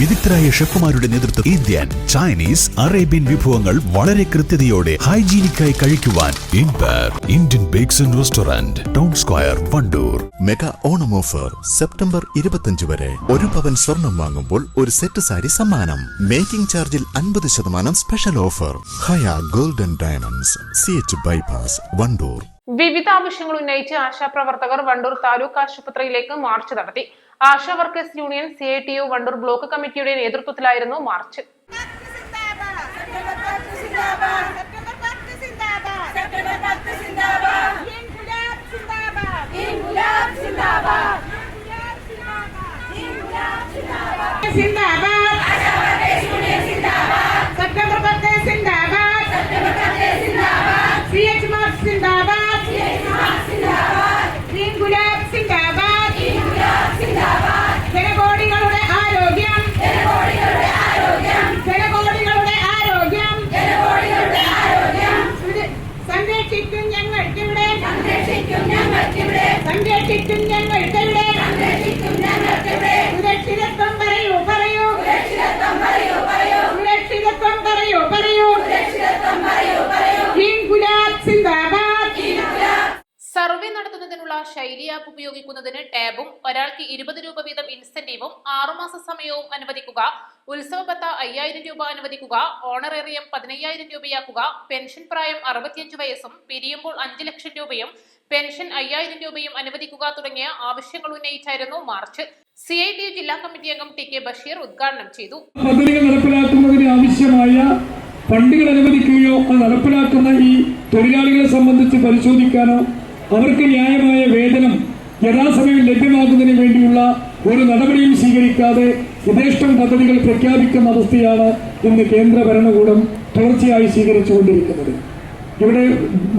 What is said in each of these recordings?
വിദഗ്ധരായ ഷെഫുമാരുടെ നേതൃത്വം Indian Chinese Arabian വിഭവങ്ങൾ വളരെ കൃത്യതയോടെ ഹൈജീനിക്കായി കഴിക്കുവാൻ ഇൻപർ Indian bakes and restaurant town square Wandoor. Mega Onam offer September ഇരുപത്തഞ്ച് വരെ. ഒരു പവൻ സ്വർണം വാങ്ങുമ്പോൾ ഒരു സെറ്റ് സാരി സമ്മാനം. മേക്കിംഗ് ചാർജിൽ അൻപത് ശതമാനം special offer. Haya golden diamonds C H bypass Wandoor. വിവിധ ആവശ്യങ്ങൾ ഉന്നയിച്ച് ആശാപ്രവർത്തകർ വണ്ടൂർ താലൂക്ക് ആശുപത്രിയിലേക്ക് മാർച്ച് നടത്തി. ASHA workers union C I T U Wandoor block കമ്മിറ്റിയുടെ നേതൃത്വത്തിലായിരുന്നു മാർച്ച് ശൈലി ആപ്പ് ഉപയോഗിക്കുന്നതിന് ടാബും ഒരാൾക്ക് ഇരുപത് രൂപ വീതം ഇൻസെന്റീവും ആറുമാസ സമയവും അനുവദിക്കുക ഉത്സവ പത്ത അയ്യായിരം രൂപ അനുവദിക്കുക ഓണറേറിയം പതിനയ്യായിരം രൂപയാക്കുക പെൻഷൻ പ്രായം അറുപത്തിയഞ്ച് വയസ്സും പിരിയുമ്പോൾ അഞ്ച് ലക്ഷം രൂപയും പെൻഷൻ അയ്യായിരം രൂപയും അനുവദിക്കുക തുടങ്ങിയ ആവശ്യങ്ങൾ ഉന്നയിച്ചായിരുന്നു മാർച്ച്. സി ഐ ടി ജില്ലാ കമ്മിറ്റി അംഗം ടി കെ ബഷീർ ഉദ്ഘാടനം ചെയ്തു. ആവശ്യമായ ഫണ്ടുകൾ അനുവദിക്കുകയോ അത് നടപ്പിലാക്കുന്ന ഈ തൊഴിലാളികളെ സംബന്ധിച്ച് പരിശോധിക്കാനോ അവർക്ക് ന്യായമായ വേതനം യഥാസമയം ലഭ്യമാക്കുന്നതിന് വേണ്ടിയുള്ള ഒരു നടപടിയും സ്വീകരിക്കാതെ യഥേഷ്ടം പദ്ധതികൾ പ്രഖ്യാപിക്കുന്ന അവസ്ഥയാണ് ഇന്ന് കേന്ദ്ര ഭരണകൂടം തുടർച്ചയായി സ്വീകരിച്ചുകൊണ്ടിരിക്കുന്നത്. ഇവിടെ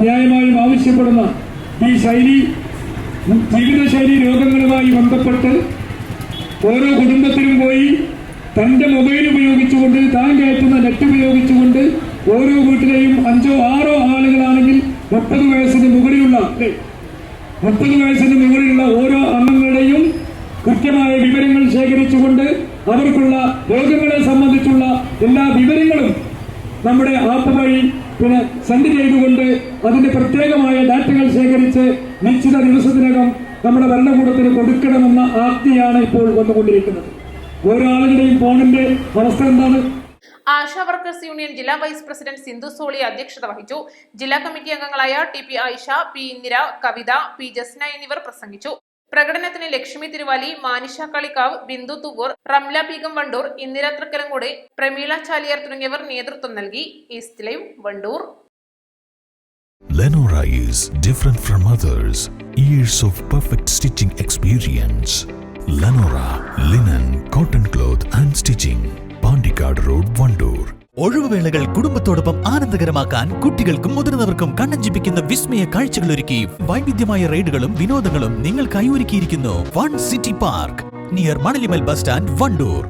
ന്യായമായും ആവശ്യപ്പെടുന്ന ഈ ശൈലി ജീവിതശൈലി രോഗങ്ങളുമായി ബന്ധപ്പെട്ട് ഓരോ കുടുംബത്തിലും പോയി തന്റെ മൊബൈൽ ഉപയോഗിച്ചുകൊണ്ട് താൻ കയറ്റുന്ന നെറ്റ് ഉപയോഗിച്ചുകൊണ്ട് ഓരോ വീട്ടിലെയും അഞ്ചോ ആറോ ആളുകളാണെങ്കിൽ മുപ്പത് വയസ്സിന് മുകളിലുള്ള? മുപ്പത് വയസ്സിന് മുകളിലുള്ള ഓരോ അംഗങ്ങളുടെയും കൃത്യമായ വിവരങ്ങൾ ശേഖരിച്ചുകൊണ്ട് അവർക്കുള്ള രോഗങ്ങളെ സംബന്ധിച്ചുള്ള എല്ലാ വിവരങ്ങളും നമ്മുടെ ആപ്പ് വഴി പിന്നെ സെൻഡ് ചെയ്തുകൊണ്ട് അതിന്റെ പ്രത്യേകമായ ഡാറ്റകൾ ശേഖരിച്ച് നിശ്ചിത ദിവസത്തിനകം നമ്മുടെ ഭരണകൂടത്തിന് കൊടുക്കണമെന്ന ആജ്ഞയാണ് ഇപ്പോൾ വന്നുകൊണ്ടിരിക്കുന്നത് ഓരോ ആളുകളുടെയും ഫോണിന്റെ അവസ്ഥ എന്താണ് ആശാ വർക്കേഴ്സ് യൂണിയൻ ജില്ലാ വൈസ് പ്രസിഡന്റ് സിന്ധു സോളി അധ്യക്ഷത വഹിച്ചു ജില്ലാ കമ്മിറ്റി അംഗങ്ങളായ T P Ayisha P Indira Kavitha P Jasna എന്നിവർ പ്രസംഗിച്ചു പ്രകടനത്തിന് ലക്ഷ്മി തിരുവാലി മാനിഷ കളിക്കാവ് ബിന്ദു തുവൂർ റംല ബീഗം വണ്ടൂർ ഇന്ദിര തൃക്കരങ്കോട് പ്രമീള ചാലിയാർ തുടങ്ങിയവർ നേതൃത്വം നൽകി east Wandoor Lenora is different from others. Years of perfect stitching experience. Lenora linen, cotton cloth and stitching. Pandikad Road. ഒഴിവുവേളകൾ കുടുംബത്തോടൊപ്പം ആനന്ദകരമാക്കാൻ കുട്ടികൾക്കും മുതിർന്നവർക്കും കണ്ണഞ്ചിപ്പിക്കുന്ന വിസ്മയ കാഴ്ചകൾ ഒരുക്കി വൈവിധ്യമായ റൈഡുകളും വിനോദങ്ങളും നിങ്ങൾക്കായി ഒരുക്കിയിരിക്കുന്നു one city park. Near Manalimal bus stand Wandoor.